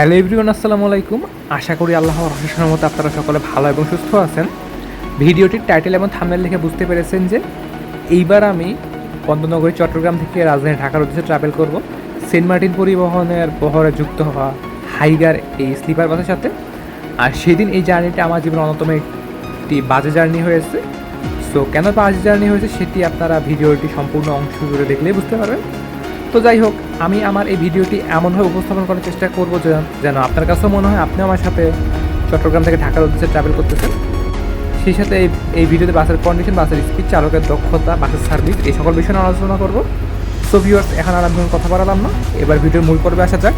Hello everyone, আসসালামু আলাইকুম। আশা করি আল্লাহর অশেষের মতো আপনারা সকলে ভালো এবং সুস্থ আছেন। ভিডিওটির টাইটেল এবং থাম্বনেল দেখে বুঝতে পেরেছেন যে এইবার আমি বন্দনগরী, চট্টগ্রাম থেকে রাজধানী ঢাকার উদ্দেশ্যে ট্রাভেল করব। সেন্ট মার্টিন পরিবহনের বহরে যুক্ত হওয়া হাইগার এই স্লিপার বাসের সাথে। আর সেদিন এই জার্নিটা আমার জীবনের অন্যতম একটি বাজে জার্নি হয়েছে। সো কেন বাজে জার্নি হয়েছে সেটি আপনারা ভিডিওটি সম্পূর্ণ অংশ জুড়ে দেখলেই বুঝতে পারবেন। তো যাই হোক, আমি আমার এই ভিডিওটি এমনভাবে উপস্থাপন করার চেষ্টা করব যেন- আপনার কাছেও মনে হয় আপনি আমার সাথে চট্টগ্রাম থেকে ঢাকার উদ্দেশ্যে ট্রাভেল করতেছেন। সেই সাথে এই এই ভিডিওতে বাসের কন্ডিশন বাসের স্পিড চালকের দক্ষতা, বাসের সার্ভিস এই সকল বিষয়ে আলোচনা করব। সো ভিউয়ার্স এখন আর আমি কথা বাড়ালাম না। এবার ভিডিওর মূল পর্বে আসা যাক।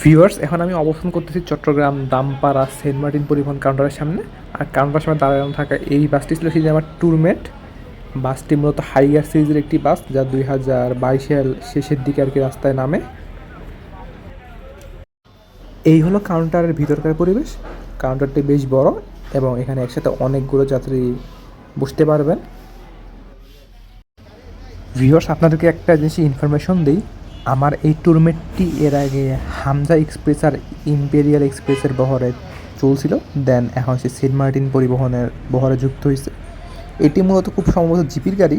ভিউয়ার্স এখন আমি অবস্থান করতেছি চট্টগ্রাম, দামপাড়া, সেন্ট মার্টিন পরিবহন কাউন্টারের সামনে। আর কাউন্টারের সামনে দাঁড়ানো থাকা এই বাসটি ছিল সেই আমার ট্যুরমেট বাসটি মূলত হাইয়ার সিরিজের একটি বাস, যা দুই হাজার বাইশের শেষের দিকে আর কি রাস্তায় নামে। এই হলো কাউন্টারের ভিতরকার পরিবেশ। কাউন্টারটি বেশ বড় এবং এখানে একসাথে অনেকগুলো যাত্রী বসতে পারবেন। ভিউয়ার্স আপনাদেরকে একটা জিনিস ইনফরমেশন দিই। আমার এই টুরমেটটি এর আগে হামজা এক্সপ্রেস আর ইম্পেরিয়াল এক্সপ্রেসের বহরে চলছিল। দেন এখন সে সেন্ট মার্টিন পরিবহনের বহরে যুক্ত হয়েছে। এটি মূলত খুব সম্ভবত জিপির গাড়ি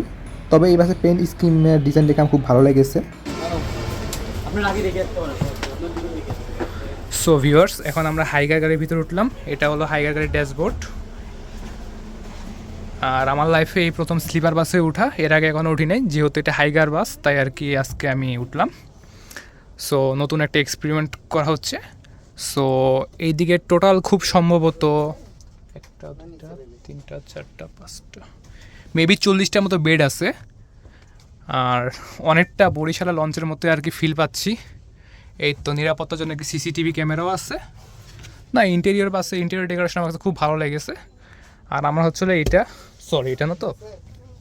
তবে এই বাসে পেন্ট স্কিমের ডিজাইন দেখে আমার খুব ভালো লেগেছে। সো ভিউয়ার্স এখন আমরা হাইগার গাড়ির ভিতরে উঠলাম। এটা হলো হাইগার গাড়ির ড্যাশবোর্ড আর আমার লাইফে এই প্রথম স্লিপার বাসে ওঠা এর আগে এখনও উঠি নাই, যেহেতু এটা হাইগার বাস তাই আর কি আজকে আমি উঠলাম। সো নতুন একটা এক্সপেরিমেন্ট করা হচ্ছে। সো এইদিকে টোটাল খুব সম্ভবত একটা দুটা তিনটা, চারটা, পাঁচটা মেবি চল্লিশটার মতো বেড আছে। আর অনেকটা বরিশালা লঞ্চের মতো আর কি ফিল পাচ্ছি। এই তো নিরাপত্তার জন্য একটি সিসিটিভি ক্যামেরাও আছে। না ইন্টেরিয়র বাসে ইন্টেরিয়র ডেকোরেশন আমার খুব ভালো লেগেছে। আর আমার হচ্ছিল এইটা। সরি এটা না তো?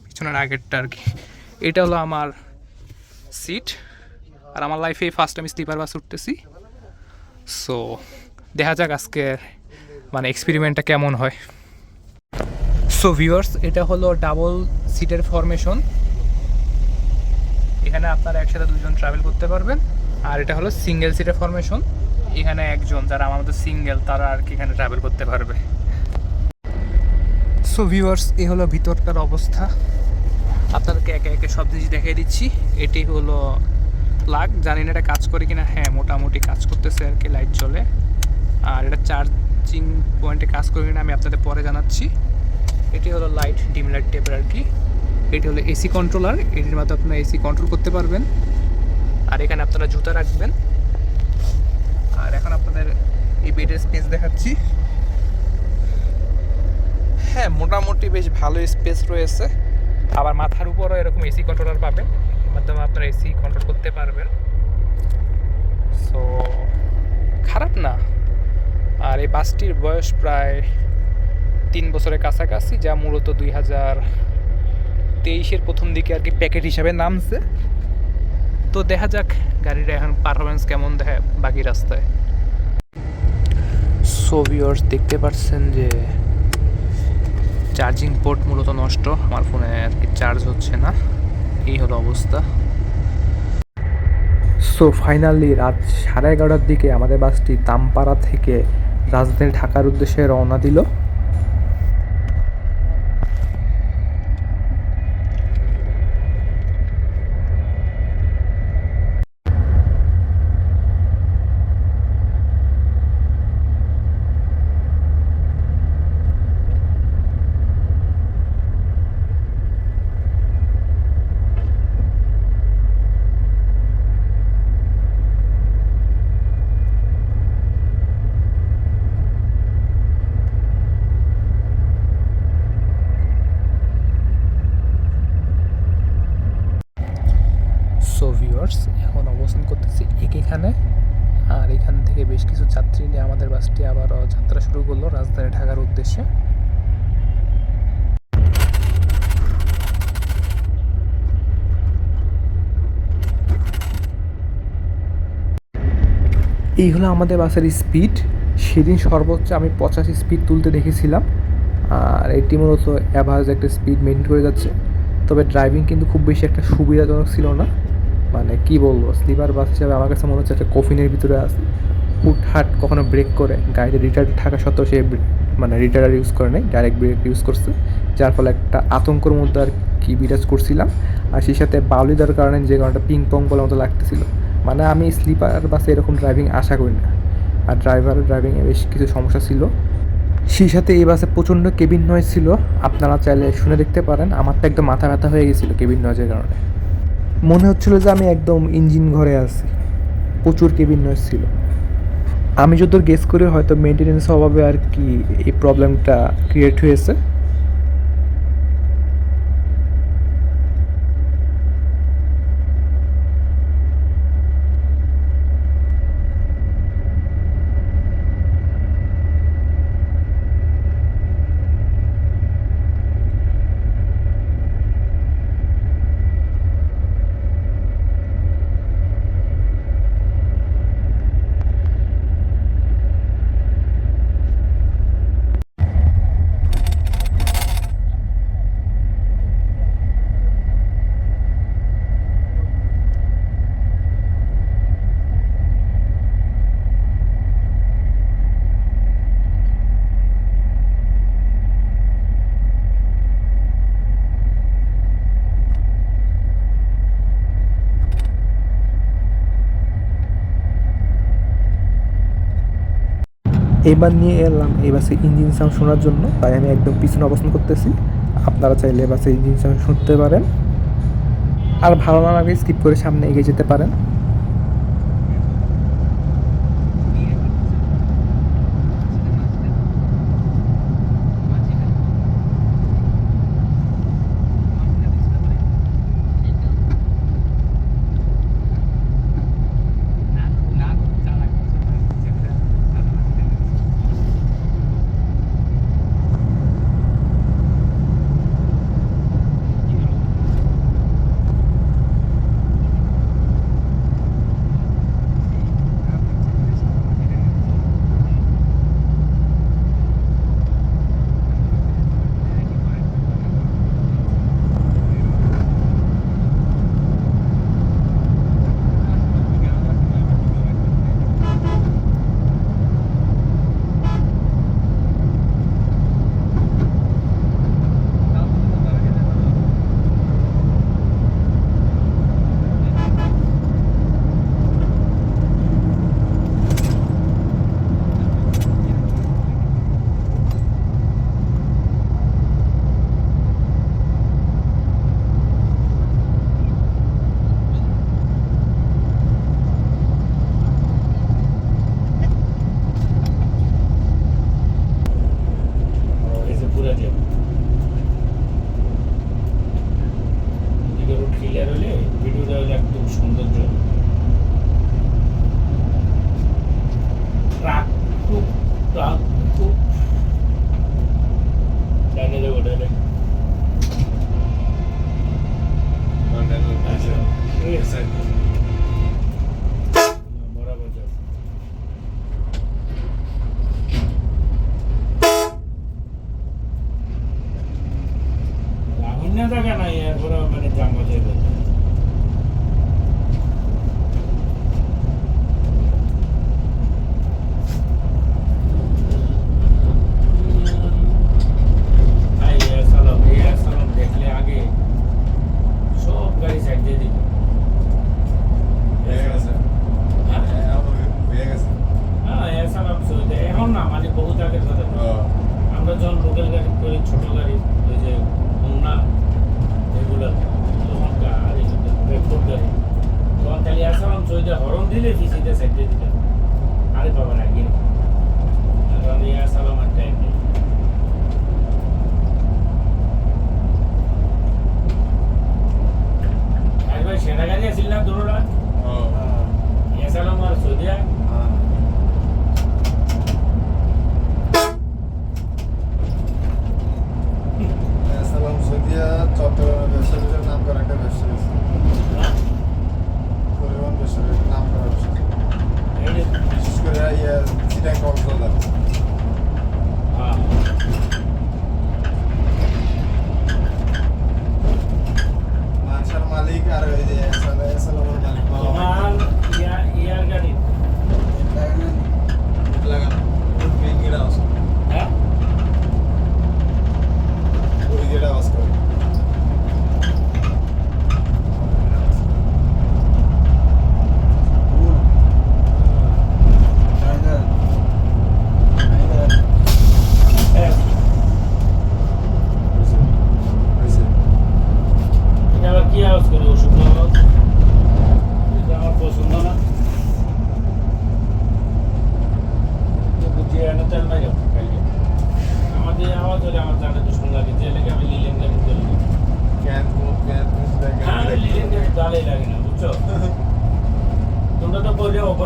পিছনের আগেরটা আর কি। এটা হলো আমার সিট আর আমার লাইফে ফার্স্ট আমি স্লিপার বাস উঠতেছি সো দেখা যাক আজকে মানে এক্সপেরিমেন্টটা কেমন হয়। সো ভিউয়ার্স এটা হলো ডাবল সিটের ফরমেশন এখানে আপনারা একসাথে দুজন ট্রাভেল করতে পারবেন। আর এটা হলো সিঙ্গেল সিটের ফরমেশন এখানে একজন যারা আমাদের সিঙ্গেল তারা আর কি এখানে ট্রাভেল করতে পারবে। সো ভিউয়ার্স এ হলো ভিতরকার অবস্থা। আপনাদেরকে একে একে সব জিনিস দেখিয়ে দিচ্ছি। এটি হলো প্লাগ জানি না এটা কাজ করে কিনা। হ্যাঁ মোটামুটি কাজ করতেছে আর কি লাইট জ্বলে। আর এটা চার্জিং পয়েন্টে কাজ করে কিনা আমি আপনাদের পরে জানাচ্ছি। এটি হলো লাইট ডিম লাইট টেপের আর কি। এটি হলো এসি কন্ট্রোলার এটির মাধ্যমে আপনারা এসি কন্ট্রোল করতে পারবেন। আর এখানে আপনারা জুতা রাখবেন। আর এখন আপনাদের এই বেডের স্পেস দেখাচ্ছি। হ্যাঁ মোটামুটি বেশ ভালো স্পেস রয়েছে। আবার মাথার উপরও এরকম এসি কন্ট্রোলার পাবেন এর মাধ্যমে আপনারা এসি কন্ট্রোল করতে পারবেন। সো খারাপ না। আর এই বাসটির বয়স প্রায় তিন বছরের কাছাকাছি যা মূলত দুই হাজার তেইশের প্রথম দিকে আর কি প্যাকেট হিসাবে নামছে। তো দেখা যাক গাড়ির এখন পারফরমেন্স কেমন দেখায় বাকি রাস্তায়। সো ভিউয়ার্স দেখতে পাচ্ছেন যে চার্জিং পোর্ট মূলত নষ্ট, আমার ফোনে আর কি চার্জ হচ্ছে না। এই হলো অবস্থা। সো ফাইনালি রাত সাড়ে এগারোটার দিকে আমাদের বাসটি তামপাড়া থেকে রাজধানী ঢাকার উদ্দেশ্যে রওনা দিল সো ভিউয়ার্স এখন অবস্থান করতেছি এক এখানে আর এখান থেকে বেশ কিছু যাত্রী নিয়ে আমাদের বাসটি আবার যাত্রা শুরু করল রাজধানী ঢাকার উদ্দেশ্যে। এই হলো আমাদের বাসের স্পিড। সেদিন সর্বোচ্চ আমি পঁচাশি স্পিড তুলতে দেখেছিলাম। আর এটি মূলত অ্যাভারেজ একটা স্পিড মেনটেন করে যাচ্ছে। তবে ড্রাইভিং কিন্তু খুব বেশি একটা সুবিধাজনক ছিল না। মানে কি বলব, স্লিপার বাস হিসাবে আমার কাছে মনে হচ্ছে একটা কফিনের ভিতরে আছে। হুটহাট কখনো ব্রেক করে, গাড়িতে রিটার্ড থাকা সত্ত্বেও সে মানে রিটার্ডার ইউজ করে নেই ডাইরেক্ট ব্রেক ইউজ করছে। যার ফলে একটা আতঙ্কর মধ্যে আর কি বিরাজ করছিলাম। আর সেই সাথে বাউলি দেওয়ার কারণে যে কারণটা পিং পং বলার মতো লাগতেছিল। মানে আমি স্লিপার বাসে এরকম ড্রাইভিং আশা করি না। আর ড্রাইভারের ড্রাইভিংয়ে বেশ কিছু সমস্যা ছিল। সেই সাথে এই বাসে প্রচণ্ড কেবিন নয়েজ ছিল। আপনারা চাইলে শুনে দেখতে পারেন আমার তো একদম মাথা ব্যথা হয়ে গেছিল কেবিন নয়েজের কারণে। মনে হচ্ছিল যে আমি একদম ইঞ্জিন ঘরে আছি। প্রচুর কেবিন নয়েজ ছিল। আমি যতদূর গেস করি হয়তো মেনটেনেন্স অভাবে আর কি এই প্রবলেমটা ক্রিয়েট হয়েছে। এবার নিয়ে এলাম এই বাসে ইঞ্জিন সাউন্ড শোনার জন্য, তাই আমি একদম পিছনে অবস্থান করতেছি। আপনারা চাইলে বাসে ইঞ্জিন সাউন্ড শুনতে পারেন। আর ভালো না লাগে স্কিপ করে সামনে এগিয়ে যেতে পারেন।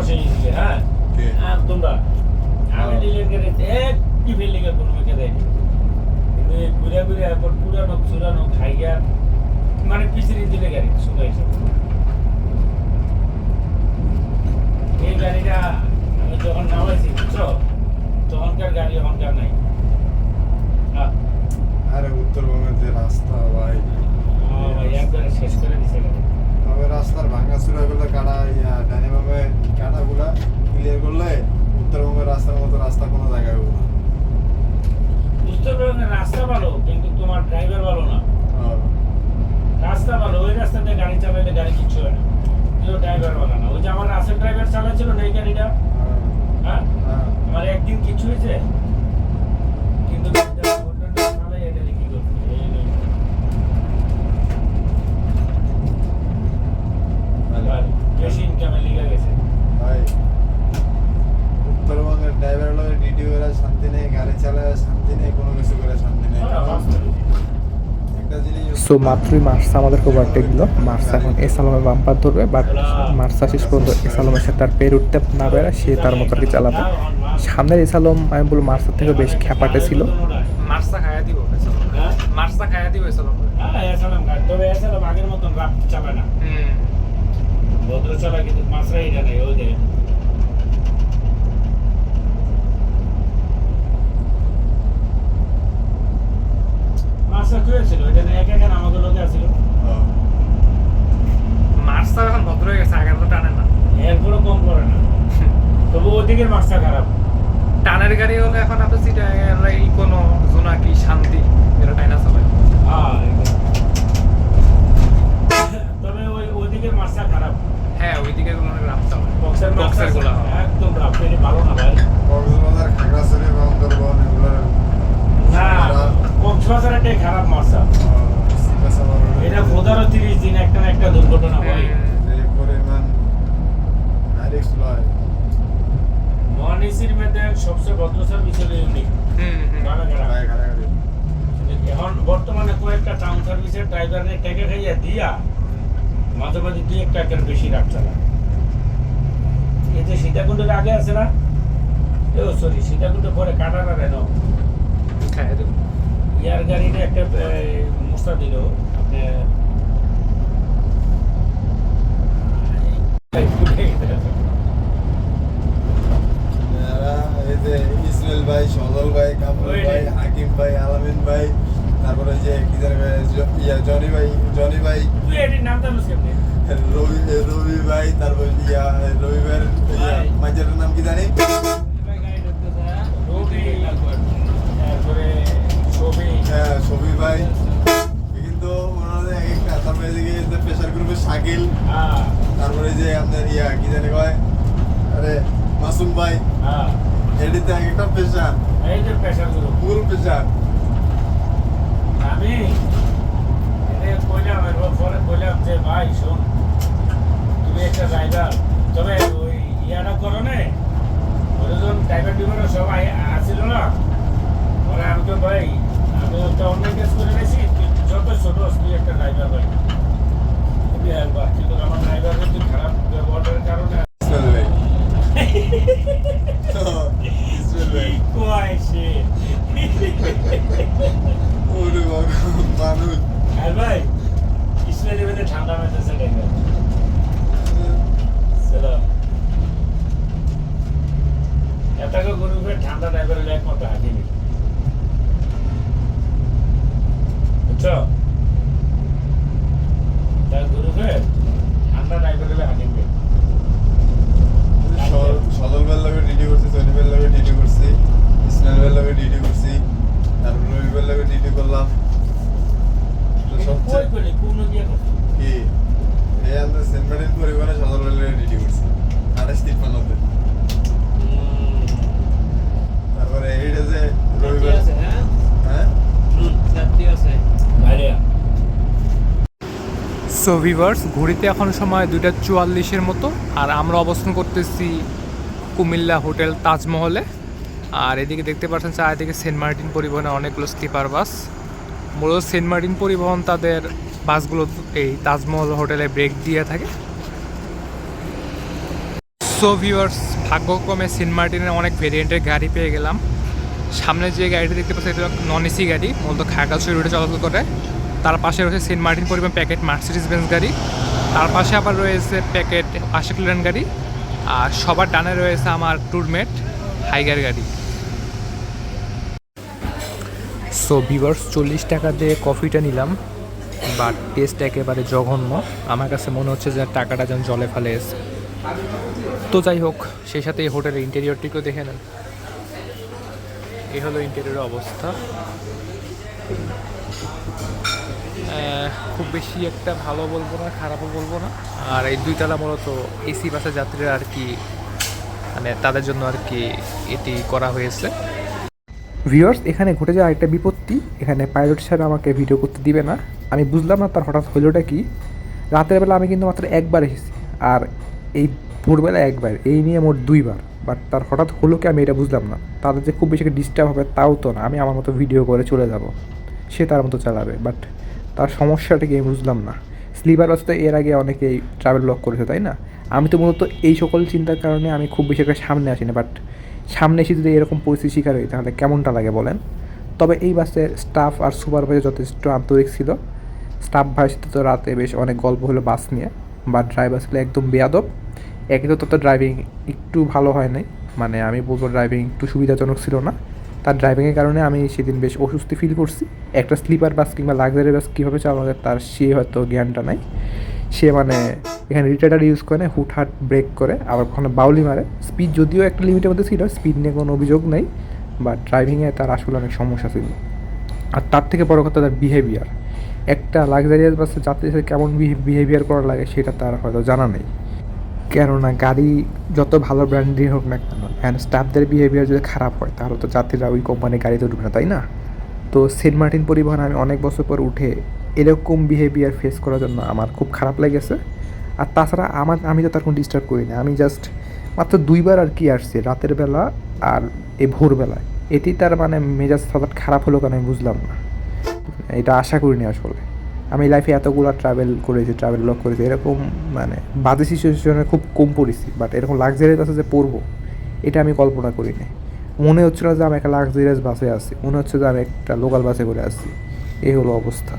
হ্যাঁ? হ্যাঁ তোমরা? আমি। লিলেন গাড়ি ফেলে গিয়ে কোনো মেকে দেয়নি কিন্তু এই ঘুরে ঘুরে পুরানো চুরানো মানে পিছনে দিলে গাড়ি শুকাইছে এই গাড়িটা আমি যখন নামাইছি বুঝছ? তখনকার গাড়ি এখনকার নাই। আরে উত্তরবঙ্গের যে রাস্তা ভাই একবারে শেষ করে দিছে। তবে রাস্তার ভাঙা চূড়া গুলো কাটা ইয়া কাটা গুলা ক্লিয়ার করলে উত্তরবঙ্গের রাস্তার মতো রাস্তা কোনো জায়গায় হবে না। পারবেন রাস্তা ভালো কিন্তু তোমার ড্রাইভার ভালো না। হ্যাঁ। রাস্তা ভালো ওই রাস্তাতে গাড়ি চালাইলে গাড়ি কিচ্ছু হয় না। কিন্তু ড্রাইভার ভালো না। ওই যে আমার রাসেল ড্রাইভার চালাচ্ছিল না এই গাড়িটা হ্যাঁ। হ্যাঁ। আমার একদিন কিছু হয়েছে কিন্তু গাড়িটা ওটা চালাই এটা কি করছে এই নেই। আর বেশি ইনকামে লিখে গেছে ভাই উত্তরবঙ্গের ড্রাইভার হলো ডিটি করে শান্তি নেই গাড়ি চালায় শান্তি নেই কোনো কিছু করে শান্তি নেই হ্যাঁ, বাস্তবে। একটা সো মাত্রই মার্সা আমাদেরকে ওভারটেক দিল। মার্সা এখন এসালমে বাম্পার ধরবে বাট মার্সা শেষ পর্যন্ত এসালমের সাথে তার পের উঠতে না পারে সে তার মতো আর কি চালাবে। সামনের এসালম আমি বলব মার্সার থেকে বেশ খ্যাপাটে ছিল। মার্সা খায়া দিব? মার্সা খায়া দিব এসালম। হ্যাঁ, এসালাম গাড়ি। তবে এসালাম আগের মতন রাত চালায় না। ভদ্র চালায় কিন্তু মাছরা এটা নেই ওই দেখেন মাছরা কি এটা নিয়ে একা একা আমাদের লোকে আসছিল হ্যাঁ। এখন ভদ্র হয়ে গেছে তো টানে না। এরপরও কম করে না। তবু ওদিকের মাছটা খারাপ। টানের গাড়ি হলে এখন এত সিটা কোনো জোনাকি শান্তি এটা টাইনা সবাই হ্যাঁ, একদম। তবে ওই ওদিকের মাছটা খারাপ হ্যাঁ ওইদিকে কোনো রাম চালায় বক্সের মাছটা বক্সেরগুলা একদম রাপ এটা ভালো না ভাই কক্সবাজার খাগড়াছড়ি বান্দরবান এগুলোর না কক্সবাজারটাই খারাপ মাছটা এটা পনেরো তিরিশ দিন একটা না একটা দুর্ঘটনা হয় যে পরিমাণ হাইরিক্স লয় মহানিসির মধ্যে সবচেয়ে ভদ্র সার্ভিস হলো ইউনিক গায়ে ঘাড়াঘাড়ি এখন বর্তমানে কয়েকটা টাউন সার্ভিসের ড্রাইভারের টেকে খাইয়া দিয়া মাঝে মাঝে দুই একটা একের বেশি রাখ চালায় এই যে সীতাকুণ্ডের আগে আছে না ও সরি সীতাকুণ্ড পরে কাটাটা রেন গাড়ির একটা মোস্তা দিল। ইসমাইল ভাই সজল ভাই কামরুল ভাই হাকিম ভাই আলামিন ভাই তারপরে যে কি জানি ভাই ইয়া জনি ভাই জনি রবি রবি ভাই তারপর ইয়া রবি ভাইয়ের ইয়া ভাই। মাঝের নাম কি জানি? ছবি হ্যাঁ সবি ভাই। কিন্তু ওনাদের এক একটা তারপরে এদিকে প্রেশার গ্রুপের শাকিল তারপরে যে আপনার ইয়া কি জানি কয় আরে মাসুম ভাই। এটিতে এক একটা প্রেশার এই যে প্রেশার গ্রুপ ফুল প্রেশার আমি কইলাম এরপর পরে কইলাম যে ভাই শোন তুমি একটা ড্রাইভার তবে ওই ইয়াটা করো নে। ওজন ড্রাইভার ডিভার সবাই আসছিল না পরে আমি তো ভাই একটা অন্য কেস করে নিয়েছি তুই যত ছোট তুই একটা ড্রাইভার ভাই খুবই একবার। কিন্তু আমার ড্রাইভারের তুই খারাপ ব্যবহারের কারণে। ইসমাইল ভাই ইসমাইল ভাই কি কয় সে ওরে বাবা মানুষ আর ভাই ইসমাইলের মধ্যে ঠান্ডা মেতেছে ড্রাইভার সেটা এটাকে গ্রুপের ঠান্ডা ড্রাইভারের একমাত্র হাকিমি বুঝছ তার গ্রুপের ঠান্ডা ড্রাইভারের হাকিমি সদল বেল লগে ডিডি করছি সনি বেল লগে ডিডি করছি ইসমাইল বেল লগে ডিডি করছি তারপর রবি বেল লগে ডিডি করলাম তো কই সবচেয়ে কইলি কোন দিয়ে করছি কি এই আমাদের সেন্ট মার্টিন পরিবারে সদল বেল লগে ডিডি করছি আঠাশ তিপ্পান্নতে তারপরে এইটা যে রবিবার হ্যাঁ বাইরে সো ভিভার্স ঘড়িতে এখন সময় দুইটা চুয়াল্লিশের মতো, আর আমরা অবস্থান করতেছি কুমিল্লা হোটেল তাজমহলে। আর এদিকে দেখতে পাচ্ছেন চারিদিকে সেন্ট মার্টিন পরিবহনে অনেকগুলো স্লিপার বাস। মূলত সেন্ট মার্টিন পরিবহন তাদের বাসগুলো এই তাজমহল হোটেলে ব্রেক দিয়ে থাকে। সো ভিউয়ার্স ভাগ্যক্রমে সেন্ট মার্টিনের অনেক ভেরিয়েন্টের গাড়ি পেয়ে গেলাম। সামনে যে গাড়িটা দেখতে পাচ্ছি এটা নন এসি গাড়ি, মূলত খাগাছড়ি রুটে চলাচল করে। তার পাশে রয়েছে সেন্ট মার্টিন পরিমাণ প্যাকেট মার্সিডিস বেঞ্চ গাড়ি। তার পাশে আবার রয়েছে প্যাকেট আশিকুলেন গাড়ি। আর সবার ডানে রয়েছে আমার ট্যুরমেট হাইগার গাড়ি। সো ভিভার্স চল্লিশ টাকা দিয়ে কফিটা নিলাম বাট টেস্ট একেবারে জঘন্য। আমার কাছে মনে হচ্ছে যে টাকাটা যেন জলে ফেলে এসে তো যাই হোক সেই সাথে এই হোটেলের ইন্টেরিয়রটিকেও দেখে নেন। এই হলো ইন্টেরিয়র অবস্থা। খুব বেশি একটা ভালো বলব না, খারাপও বলব না। আর এই দুইতলা মূলত এসি বাসের যাত্রীরা আর কি মানে তাদের জন্য আর কি এটি করা হয়েছে। ভিউয়ার্স এখানে ঘটে যাওয়া একটা বিপত্তি। এখানে পাইলট স্যার আমাকে ভিডিও করতে দিবে না। আমি বুঝলাম না তার হঠাৎ হইলোটা কি। রাতের বেলা আমি কিন্তু মাত্র একবার এসেছি। আর এই ভোরবেলা একবার, এই নিয়ে মোট দুইবার। বাট তার হঠাৎ হলো কি আমি এটা বুঝলাম না। তাদের যে খুব বেশি ডিস্টার্ব হবে তাও তো না। আমি আমার মতো ভিডিও করে চলে যাব। সে তার মতো চালাবে। বাট তার সমস্যাটা কি বুঝলাম না। স্লিপার বাস তো এর আগে অনেকেই ট্রাভেল লক করেছে, তাই না? আমি তো মূলত এই সকল চিন্তার কারণে আমি খুব বেশি একটা সামনে আসি না বাট সামনে এসে যদি এরকম পরিস্থিতির শিকার হই, তাহলে কেমনটা লাগে বলেন? তবে এই বাসের স্টাফ আর সুপারভাইজার যথেষ্ট আন্তরিক ছিল। স্টাফ ভাইয়ের সাথে তো রাতে বেশ অনেক গল্প হলো বাস নিয়ে বা ড্রাইভার ছিল একদম বেয়াদব। একে তো তার ড্রাইভিং একটু ভালো হয় নাই। মানে আমি বলব ড্রাইভিং একটু সুবিধাজনক ছিল না। তার ড্রাইভিংয়ের কারণে আমি সেদিন বেশ অসুস্থি ফিল করছি। একটা স্লিপার বাস কিংবা লাক্সারি বাস কীভাবে চালানো তার সে হয়তো জ্ঞানটা নাই। সে মানে এখানে রিটার্ডার ইউজ করে, হুটহাট ব্রেক করে, আবার কখনো বাউলি মারে। স্পিড যদিও একটা লিমিটের মধ্যে ছিল স্পিড নিয়ে কোনো অভিযোগ নেই বাট ড্রাইভিংয়ে তার আসলে অনেক সমস্যা ছিল। আর তার থেকে বড় কথা তার বিহেভিয়ার একটা লাক্সারিয়াস বাসে যাত্রীর সাথে কেমন বিহেভিয়ার করা লাগে সেটা তার হয়তো জানা নেই। কেননা গাড়ি যত ভালো ব্র্যান্ডের হোক না কেন অ্যান্ড স্টাফদের বিহেভিয়ার যদি খারাপ হয়, তাহলে তো যাত্রীরা ওই কোম্পানির গাড়িতে উঠবে না, তাই না? তো সেন্ট মার্টিন পরিবহন আমি অনেক বছর পর উঠে এরকম বিহেভিয়ার ফেস করার জন্য আমার খুব খারাপ লেগেছে। আর তাছাড়া আমার, আমি তো তার কোনো ডিস্টার্ব করি না, আমি জাস্ট মাত্র দুইবার আর কি আসছি, রাতের বেলা আর এই ভোরবেলায়। এটি তার মানে মেজাজ হঠাৎ খারাপ হলো কেন আমি বুঝলাম না। এটা আশা করিনি আসলে। আমি লাইফে এতগুলো ট্রাভেল করেছি ট্রাভেল ব্লগ করেছি, এরকম মানে বাজে সিচুয়েশনে খুব কম পড়েছি বাট এরকম লাক্সারিয়াস আছে যে পড়ব, এটা আমি কল্পনা করিনি। মনে হচ্ছিল যে আমি একটা লাক্সারিয়াস বাসে আছি, মনে হচ্ছে যে আমি একটা লোকাল বাসে করে আসছি, এই হলো অবস্থা।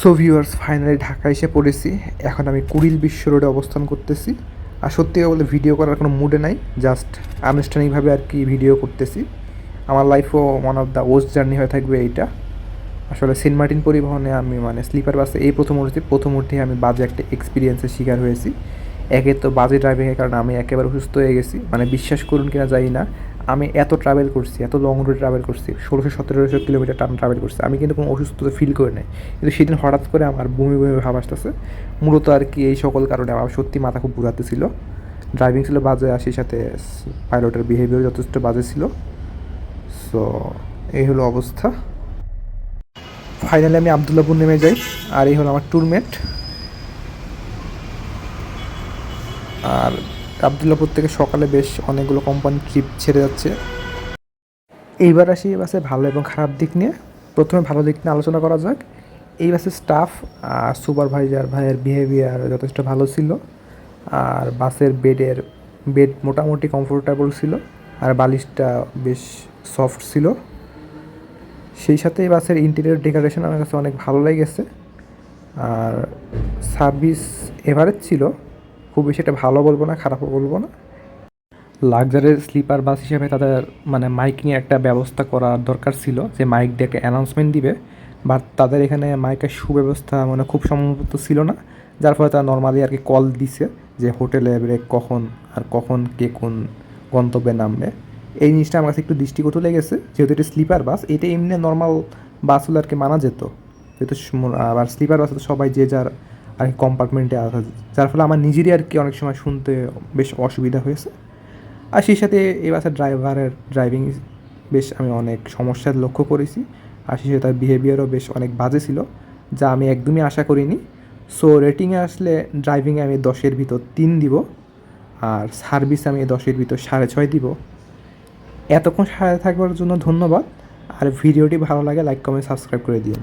সো ভিউয়ার্স ফাইনালি ঢাকা এসে পড়েছি। এখন আমি কুড়িল বিশ্ব রোডে অবস্থান করতেছি। আর সত্যি বলতে ভিডিও করার কোনো মুডে নাই জাস্ট আনুষ্ঠানিকভাবে আর কি ভিডিও করতেছি। আমার লাইফও one of the worst journey হয়ে থাকবে এইটা। আসলে সেন্ট মার্টিন পরিবহনে আমি মানে স্লিপার বাসে এই প্রথম উঠেছি, প্রথম উঠে আমি বাজে একটা এক্সপিরিয়েন্সের শিকার হয়েছি। একে তো বাজে ড্রাইভিংয়ের কারণে আমি একেবারে অসুস্থ হয়ে গেছি। মানে বিশ্বাস করুন কিনা জানি না আমি এত ট্রাভেল করছি, এত লং রুটে ট্রাভেল করছি, ষোলোশো সতেরোশো কিলোমিটার টান ট্রাভেল করছি, আমি কিন্তু কোনো অসুস্থতা ফিল করি নাই। কিন্তু সেদিন হঠাৎ করে আমার বমি বমি ভাব আসতেছে। মূলত আর কি এই সকল কারণে আমার সত্যি মাথা খুব বুড়াতে ছিল। ড্রাইভিং ছিল বাজে, আর সেই সাথে পাইলটের বিহেভিয়ার যথেষ্ট বাজে ছিল। সো এই হলো অবস্থা। ফাইনালি আমি আবদুল্লাপুর নেমে যাই, আর এই হলো আমার ট্যুরমেট আর আবদুল্লাপুর থেকে সকালে বেশ অনেকগুলো কোম্পানি ট্রিপ ছেড়ে যাচ্ছে। এইবার আসি এই বাসে ভালো এবং খারাপ দিক নিয়ে। প্রথমে ভালো দিক নিয়ে আলোচনা করা যাক। এই বাসের স্টাফ আর সুপারভাইজার ভাইয়ের বিহেভিয়ার যথেষ্ট ভালো ছিল। আর বাসের বেডের বেড মোটামুটি কমফোর্টেবল ছিল। আর বালিশটা বেশ সফট ছিল। সেই সাথে এই বাসের ইন্টেরিয়র ডেকোরেশন আমার কাছে অনেক ভালো লেগেছে। আর সার্ভিস এভারেজ ছিল। খুব বেশি একটা ভালো বলব না, খারাপও বলব না। লাক্সারের স্লিপার বাস হিসেবে তাদের মানে মাইক নিয়ে একটা ব্যবস্থা করার দরকার ছিল, যে মাইক ডেকে অ্যানাউন্সমেন্ট দিবে। বাট তাদের এখানে মাইকের সুব্যবস্থা মানে খুব সম্ভবত ছিল না, যার ফলে তারা নর্মালি আর কি কল দিছে, যে হোটেলে ব্রেক কখন আর কখন কে কোন গন্তব্যে নামবে। এই জিনিসটা আমার কাছে একটু দৃষ্টিগত লেগেছে, যেহেতু এটা স্লিপার বাস এটা এমনি নর্মাল বাস হলে আর কি মানা যেত। যেহেতু আবার স্লিপার বাসে তো সবাই যে যার আর কম্পার্টমেন্টে আসা যার ফলে আমার নিজেরই আর কি অনেক সময় শুনতে বেশ অসুবিধা হয়েছে। আর সেই সাথে এই বাসের ড্রাইভারের ড্রাইভিং বেশ আমি অনেক সমস্যার লক্ষ্য করেছি। আর সেই সাথে তার বিহেভিয়ারও বেশ অনেক বাজে ছিল, যা আমি একদমই আশা করিনি। সো রেটিংয়ে আসলে ড্রাইভিংয়ে আমি দশের ভিতর তিন দিব, আর সার্ভিস আমি দশের ভিতর সাড়ে ছয় দিব। এতক্ষণ সাড়ে থাকবার জন্য ধন্যবাদ। আর ভিডিওটি ভালো লাগে লাইক কমেন্ট সাবস্ক্রাইব করে দিন